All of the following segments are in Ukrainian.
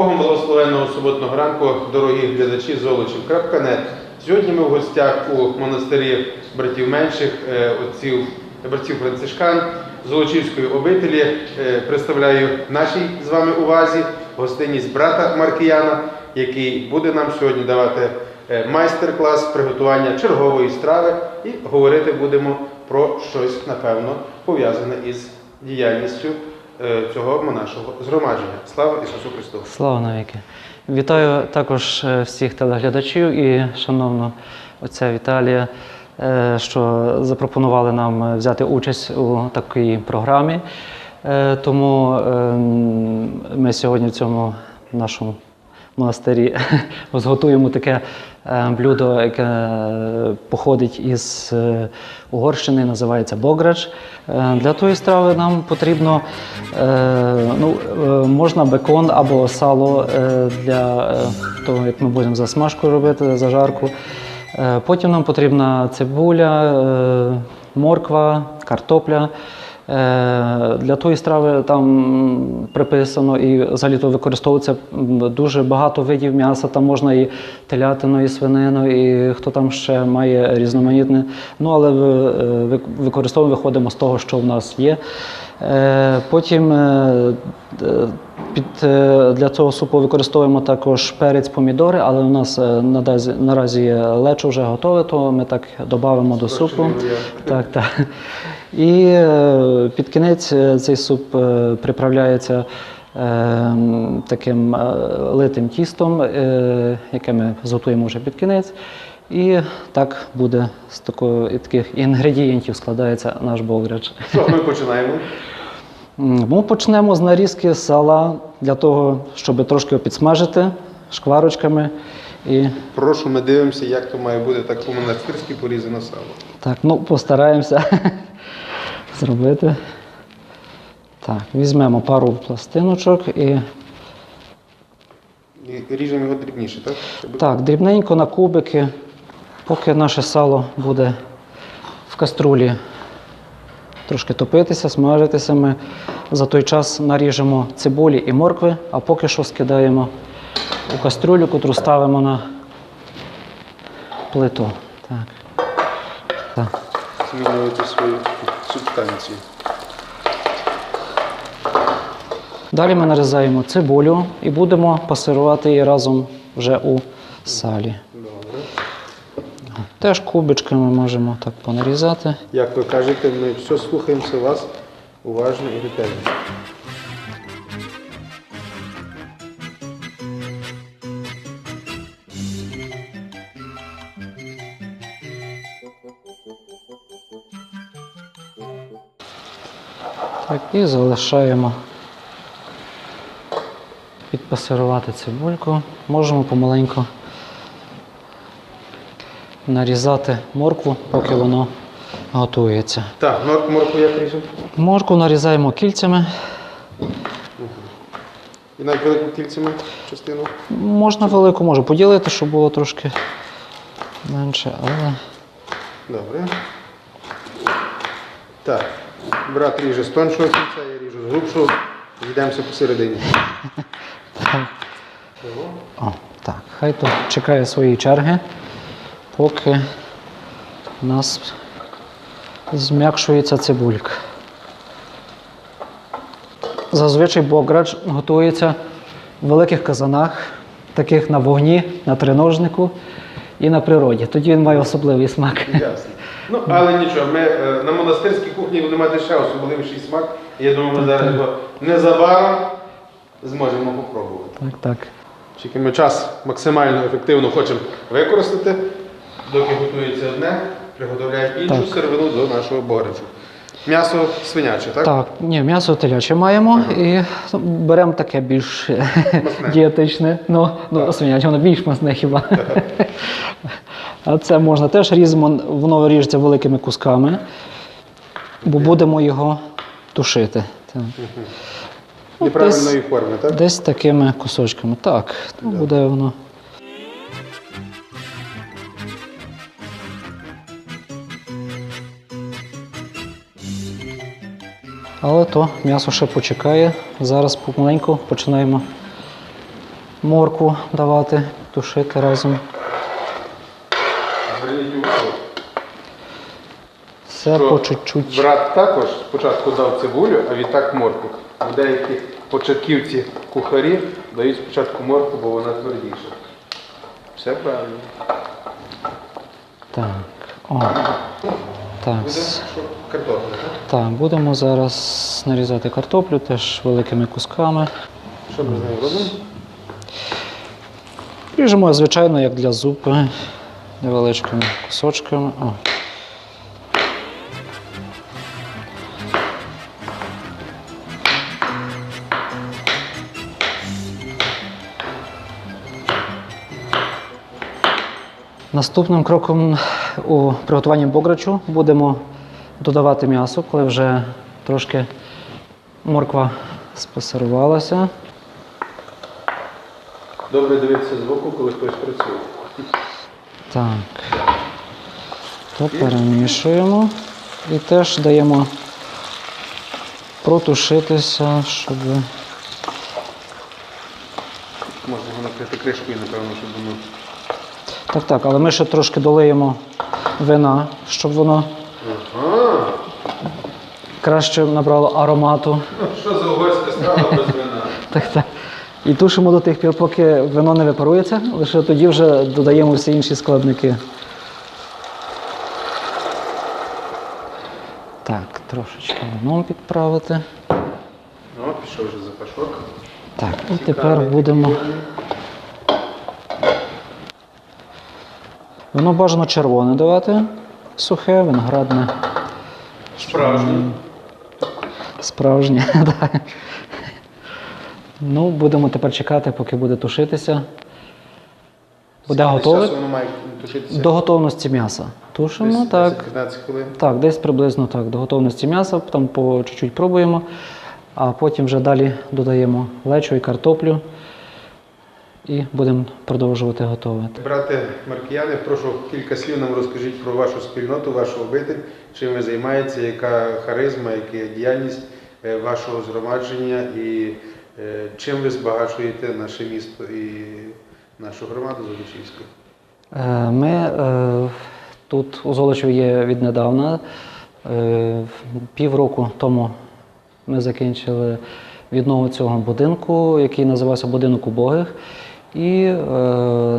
Богом благословенного суботного ранку, дорогі глядачі Золочів.нет. Сьогодні ми в гостях у монастирі братів менших, е, отців братів Францишкан Золочівської обителі. Е, Представляю нашій з вами увазі гостинність брата Маркіяна, який буде нам сьогодні давати е, майстер-клас приготування чергової страви і говорити будемо про щось, напевно, пов'язане із діяльністю цього монашого згромадження. Слава Ісусу Христу! Слава навіки. Вітаю також е, всіх телеглядачів і шановного отця Віталія, е, що запропонували нам е, взяти участь у такій програмі. Е, Тому е, ми сьогодні в цьому нашому монастирі зготуємо таке е, блюдо, яке походить із е, Угорщини, називається бограч. Е, Для тої страви нам потрібно ну, можна бекон або сало для того, як ми будемо засмажку робити, зажарку. Потім нам потрібна цибуля, морква, картопля. Е, Для тої страви там приписано і взагалі то використовується дуже багато видів м'яса. Там можна і телятину, і свинину, і хто там ще має різноманітне. Ну але е, ви- використовуємо, виходимо з того, що в нас є. Е, Потім під, для цього супу використовуємо також перець, помідори, але у нас наразі, наразі лечо вже готове, то ми так додамо до супу. Так, так. І е, під кінець е, цей суп е, приправляється таким литим тістом, яке ми зготуємо вже під кінець. І так буде з такої, таких інгредієнтів складається наш бограч. Що ми починаємо? Ми почнемо з нарізки сала для того, щоб трошки його підсмажити шкварочками. І Прошу, ми дивимося, як то має бути так по-монастирськи порізано сало. так, ну постараємося зробити. Так, візьмемо пару пластиночок і І ріжемо його дрібніше, так? Так, дрібненько на кубики, поки наше сало буде в каструлі трошки топитися, смажитися. Ми за той час наріжемо цибулі і моркви, а поки що скидаємо у каструлю, котру ставимо на плиту. Так. Так. Змінювати свою субстанцію. Далі ми нарізаємо цибулю і будемо пасирувати її разом вже у салі. Добре. Теж кубичками можемо так понарізати. Як ви кажете, ми все слухаємося вас уважно і ретельно. Так, і залишаємо підпасирувати цибульку. Можемо помаленьку нарізати моркву, поки воно готується. Так, мор- морку як ріжемо? Моркву нарізаємо кільцями. І навіть велику кільцями частину. Можна велику, можу поділити, щоб було трошки менше, але Добре. Так. Брат ріже з тоншого кільця, я ріжу з грубшого. Йдемося посередині. О, так, хай то чекає своєї черги, поки у нас зм'якшується цибулька. Зазвичай бограч готується в великих казанах, таких на вогні, на триножнику і на природі. Тоді він має особливий смак. Ясно. Ну, але нічого, ми е, на монастирській кухні будемо мати ще особливіший смак. І Я думаю, ми зараз його незабаром зможемо попробувати. Так, так. Тільки ми час максимально ефективно хочемо використати, доки готується одне, приготовляємо іншу Так. сировину до нашого бограчу. М'ясо свиняче, так? Так, ні, м'ясо теляче маємо і ну, беремо таке більш дієтичне. Ну, ну свиняче, воно більш масне хіба. Це можна теж різемо, воно ріжеться великими кусками, бо будемо його тушити. Так. Неправильної десь, форми, так? десь такими кусочками. Так, буде воно. Але то м'ясо ще почекає. Зараз помаленьку починаємо моркву давати, тушити разом. Зверніть увагу. Все що по чуть-чуть. Брат також спочатку дав цибулю, а відтак морку. Деякі початківці кухарі дають спочатку морку, бо вона твердіша. Все правильно. Так. О. Так. Картопля. так? Так, будемо зараз нарізати картоплю теж великими кусками. Що ми з нею робимо? Ріжемо, звичайно, як для зупи, невеличкими кусочками. О. Наступним кроком у приготуванні бограчу будемо додавати м'ясо, коли вже трошки морква спасирувалася. Добре дивитися збоку, коли хтось працює. Так. То перемішуємо і теж даємо протушитися, щоб. Можна його накрити кришкою, напевно, щоб воно. Так, так, але ми ще трошки долиємо вина, щоб воно Ага. краще набрало аромату. Ну, Що за угорська страва без вина? Так, так. І тушимо до тих пір, поки вино не випарується, лише тоді вже додаємо всі інші складники. Так, трошечки вином підправити. О, пішов вже запашок. Так, і тепер будемо. Воно бажано червоне давати, сухе, виноградне, Справжній. справжнє. так. Ну, будемо тепер чекати, поки буде тушитися. Буде готове. Воно має тушитися. До готовності м'яса. Тушимо, Десь так. 10-15 хвилин. Так, десь приблизно так, до готовності м'яса, там по чуть-чуть пробуємо, а потім вже далі додаємо лечо і картоплю і будемо продовжувати готувати. Брате Маркіяне, прошу кілька слів нам розкажіть про вашу спільноту, вашу обитель, чим ви займаєтеся, яка харизма, яка діяльність е, вашого згромадження і е, чим ви збагачуєте наше місто і нашу громаду Золочівську. Е, Ми тут у Золочеві є віднедавна. Півроку тому ми закінчили віднову цього будинку, який називався Будинок убогих. І е,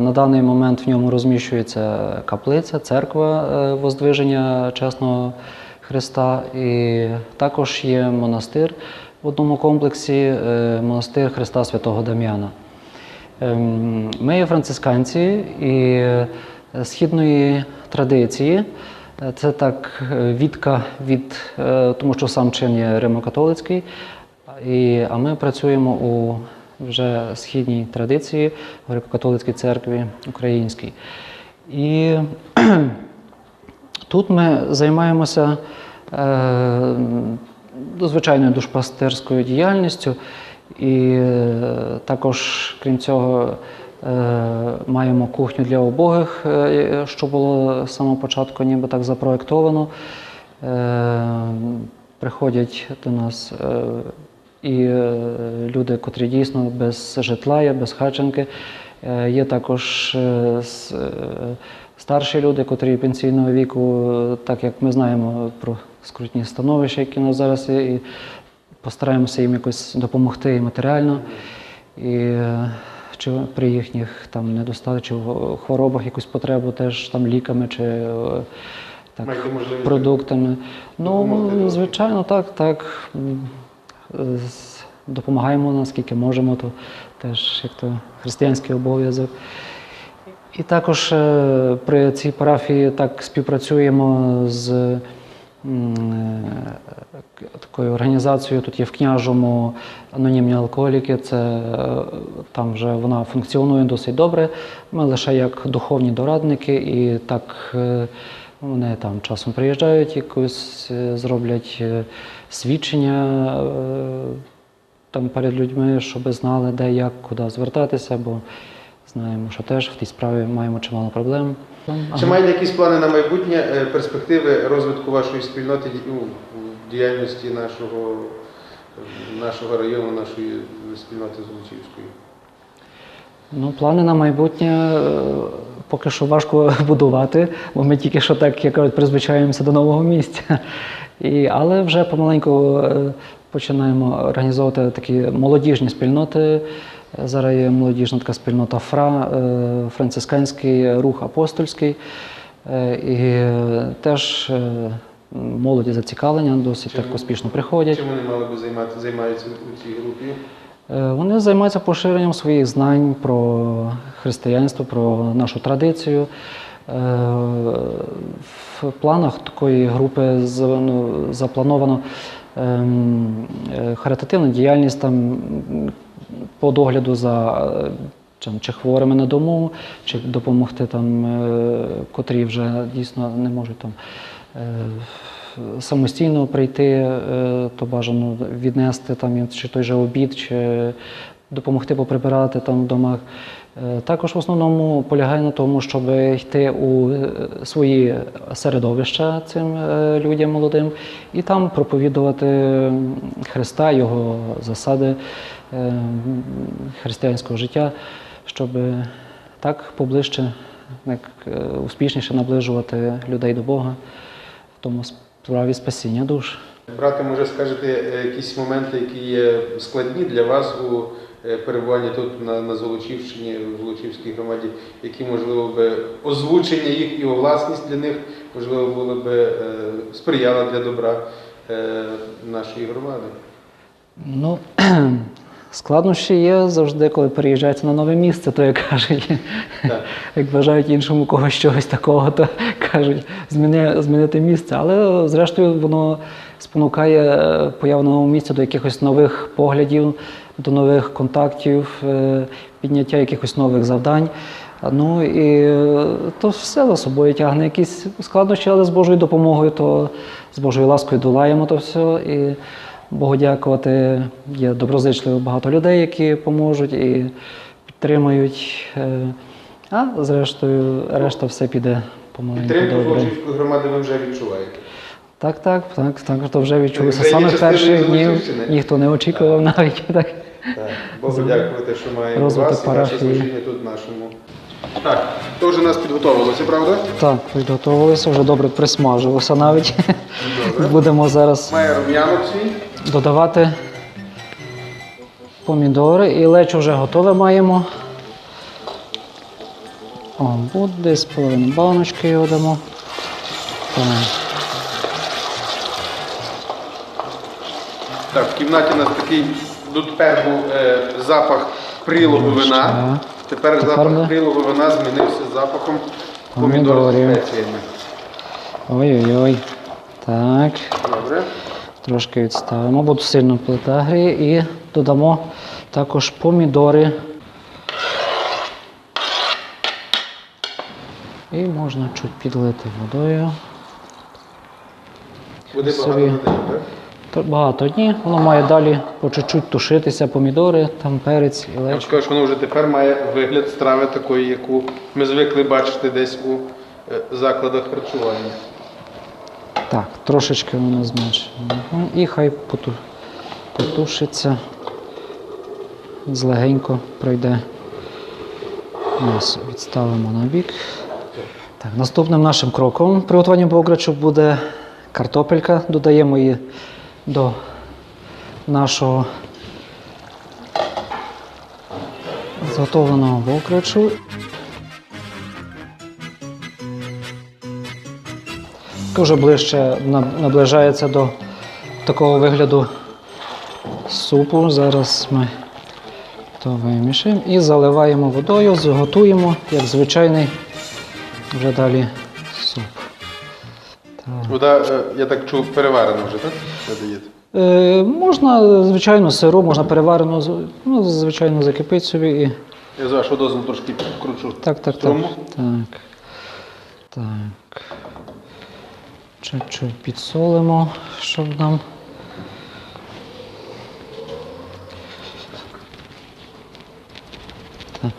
на даний момент в ньому розміщується каплиця, церква е, Воздвиження Чесного Христа. І також є монастир в одному комплексі, е, монастир Христа Святого Дам'яна. Ем, Ми є францисканці і е, східної традиції. Е, Це так е, відка від, е, тому що сам чин є римокатолицький, і, а ми працюємо у вже східній традиції в греко-католицькій церкві українській. І Тут ми займаємося е, звичайною душпастерською діяльністю, і е, також, крім цього, е, маємо кухню для убогих, е, що було з самого початку ніби так запроєктовано. Е, приходять до нас і е, люди, котрі дійсно без житла є, без хаченки. Е, Є також е, старші люди, котрі пенсійного віку, так як ми знаємо про скрутні становища, які у нас зараз є, і постараємося їм якось допомогти і матеріально. І чи при їхніх там чи в хворобах якусь потребу теж там ліками чи так, продуктами. Ну, звичайно, так, так. Е, Допомагаємо наскільки можемо, то теж як то християнський обов'язок. І також е, при цій парафії так співпрацюємо з е, такою організацією. Тут є в княжому анонімні алкоголіки. Це там вже вона функціонує досить добре. Ми лише як духовні дорадники, і так вони там часом приїжджають, якось е, зроблять свідчення. е, там перед людьми, щоб знали, де, як, куди звертатися, бо знаємо, що теж в тій справі маємо чимало проблем. Чи маєте якісь плани на майбутнє, е, перспективи розвитку вашої спільноти ну, діяльності нашого, нашого району, нашої спільноти Золочівської? Ну, плани на майбутнє е, поки що важко будувати, бо ми тільки що так, як кажуть, призвичаємося до нового місця. І, але вже помаленьку е, починаємо організовувати такі молодіжні спільноти. Зараз є молодіжна така спільнота ФРА, е, францисканський рух апостольський. Е, І теж молоді зацікавлення досить так успішно приходять. Чим вони мали би займати, займаються у цій групі? Е, Вони займаються поширенням своїх знань про християнство, про нашу традицію. Е, В планах такої групи ну, заплановано ем, е, харитативна діяльність там по догляду за чи хворими на дому, чи допомогти там, котрі вже дійсно не можуть там. Самостійно прийти, е, то бажано віднести там чи той же обід, чи допомогти поприбирати там в домах. Е, Також в основному полягає на тому, щоб йти у е, свої середовища цим людям молодим і там проповідувати Христа, Його засади християнського життя, щоб так поближче, як успішніше наближувати людей до Бога в тому справі спасіння душ. Брате, може скажете е, якісь моменти, які є складні для вас у е, перебуванні тут на, на Золочівщині, в Золочівській громаді, які, можливо, би озвучення їх і власність для них, можливо, було би е, сприяло для добра нашої громади. Ну, складнощі є завжди, коли переїжджається на нове місце, то як кажуть, Так. як бажають іншому когось чогось такого, то кажуть зміни, змінити місце. Але зрештою воно спонукає е, появу на новому місці до якихось нових поглядів, до нових контактів, е, підняття якихось нових завдань. Ну і е, то все за собою тягне якісь складнощі, але з Божою допомогою, то з Божою ласкою долаємо то все. І Богу дякувати, є доброзичливо багато людей, які поможуть і підтримують. Е, А зрештою, решта все піде помаленьку Підтримку добре. Громади ви вже відчуваєте. Так, так, так, так, то вже відчулося. Саме перших днів ніхто не очікував навіть так. Так, Богу дякувати, що маємо Розвиток вас і наше служіння тут нашому. Так, то вже нас підготовилося, правда? Так, підготувалися, вже добре присмажилося навіть. Добре. Будемо зараз Має рум'янок свій. Додавати помідори і лечо вже готове маємо. О, буде десь половину баночки його дамо. Так. В кімнаті у нас такий дотепер був е, запах прилогу вина. Тепер, Тепер запах ми- прилогу вина змінився запахом помідору з Помідорів. спеціями. Ой-ой-ой. Так. Добре. Трошки відставимо, бо сильно плита гріє. І додамо також помідори. І можна чуть підлити водою. Буде Собі. багато так? Багато ні, воно має далі по чуть-чуть тушитися, помідори, там перець і Я скажу, що воно вже тепер має вигляд страви такої, яку ми звикли бачити десь у е, закладах харчування. Так, трошечки воно зменшимо. Мгм. І хай поту- потушиться. Злегенько пройде. М'ясо відставимо на бік. Так, наступним нашим кроком при готуванні бограчу буде картопелька. Додаємо її до нашого зготовленого бограчу. Дуже ближче наближається до такого вигляду супу. Зараз ми то вимішаємо і заливаємо водою, зготуємо, як звичайний вже далі суп. Так. Вода, е, я так чув, переварена вже, так? Е, можна, звичайно, сиру, можна переварено, з- ну, звичайно, закипить собі і. Я з вашого дозволу трошки підкручу. Так, так, так. Так. Так. Чуть-чуть підсолимо, щоб нам. Так.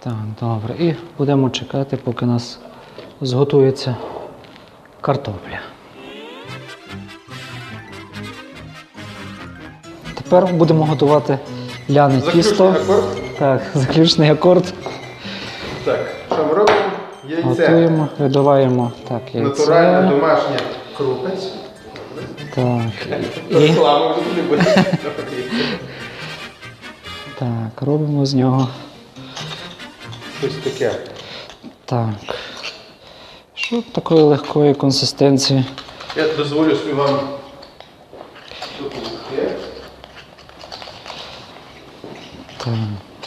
Так, добре. І будемо чекати, поки у нас зготується картопля. Тепер будемо готувати ляне тісто. акорд. Так, заключний акорд. Так? Яйце. Готуємо, видуваємо так, Натуральна яйце. домашня крупець. Так, і, Реклама вже не буде. так, робимо з нього. Щось таке. Так. Щоб такої легкої консистенції. Я дозволю собі вам допомогти. Так,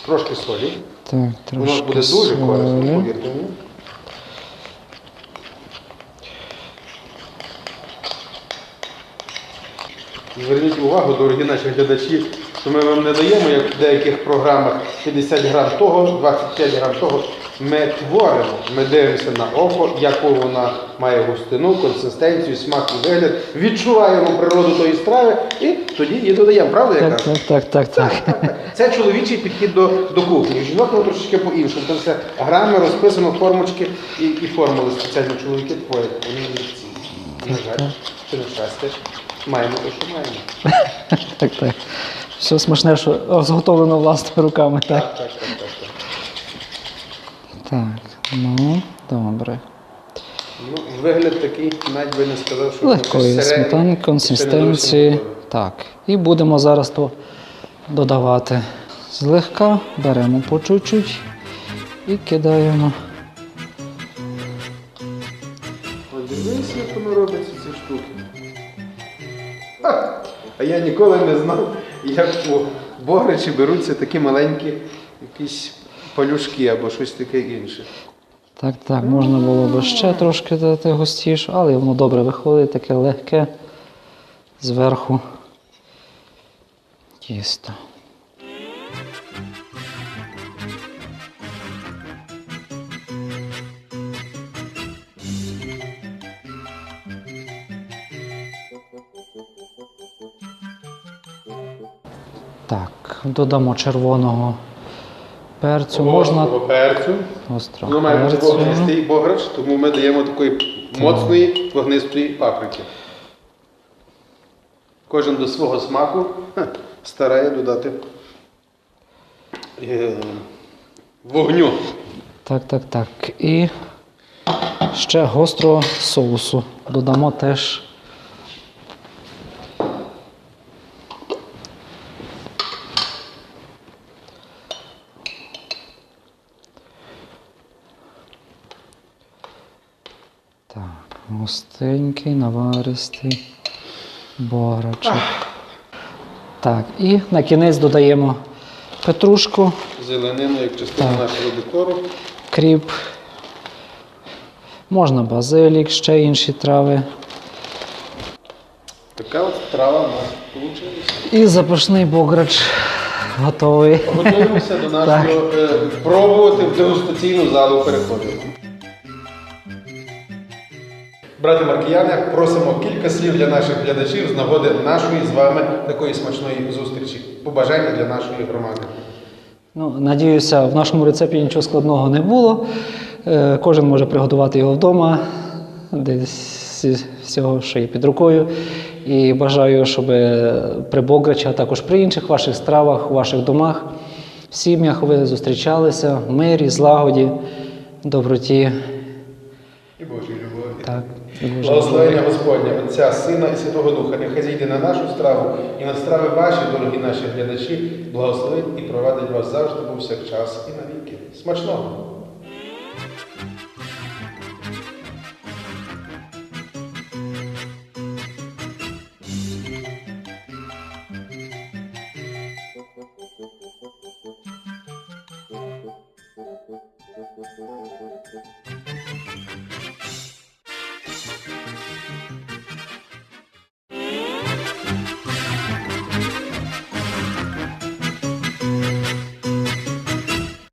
Трошки солі. так, Воно трошки буде дуже корисно, повірте мені. Зверніть увагу, дорогі наші глядачі, що ми вам не даємо, як в деяких програмах, 50 грам того, 25 грам того. Ми творимо, ми дивимося на око, яку вона має густину, консистенцію, смак і вигляд, відчуваємо природу тої страви і тоді її додаємо. Правда, я Так, так, так, так, так. Це чоловічий підхід до, до кухні. Жінок воно трошечки по-іншому. Там все грами розписано, формочки і, і формули спеціально чоловіки творять. Вони не ці. На жаль, чи на щастя. Маємо те, що маємо. Так, так. Все смачне, що зготовлено власними руками. Так. Так, так, так, так. так. Так, ну, добре. Ну, вигляд такий, навіть би не сказав, що Легкої щось середнє, сметани, консистенції. Так. І будемо зараз то додавати злегка, беремо по чуть-чуть і кидаємо. Я ніколи не знав, як у Бограчі беруться такі маленькі якісь палюшки або щось таке інше. Так, так, можна було б ще трошки дати густіше, але воно добре виходить, таке легке зверху тісто. Так, додамо червоного перцю. Можна перцю. острого Ми маємо перцю. вогнистий бограч, тому ми даємо такої моцної вогнистої паприки. Кожен до свого смаку ха, старає додати е, вогню. Так, так, так. І ще гострого соусу. Додамо теж. Так, густенький, наваристий борочок. Так, і на кінець додаємо петрушку. Зеленину як частину Так. нашого декору. кріп, можна базилік, ще інші трави. Така от страва у нас вийшла. І запашний бограч готовий. Готуємося до нашого е, пробувати в дегустаційну залу переходимо. Брати маркіяни, просимо кілька слів для наших глядачів з нагоди нашої з вами такої смачної зустрічі. Побажання для нашої громади. Ну, надіюся, в нашому рецепті нічого складного не було. Е, Кожен може приготувати його вдома, десь всього, що є під рукою. І бажаю, щоб при Бограчі, а також при інших ваших стравах, у ваших домах, в сім'ях ви зустрічалися в мирі, злагоді, доброті. І Божій любові. Так, Благословення Господня, Отця, Сина і Святого Духа, нехай зійде на нашу страву і на страви ваші, дорогі наші глядачі, благословить і провадить вас завжди, повсякчас і навіки. Смачного!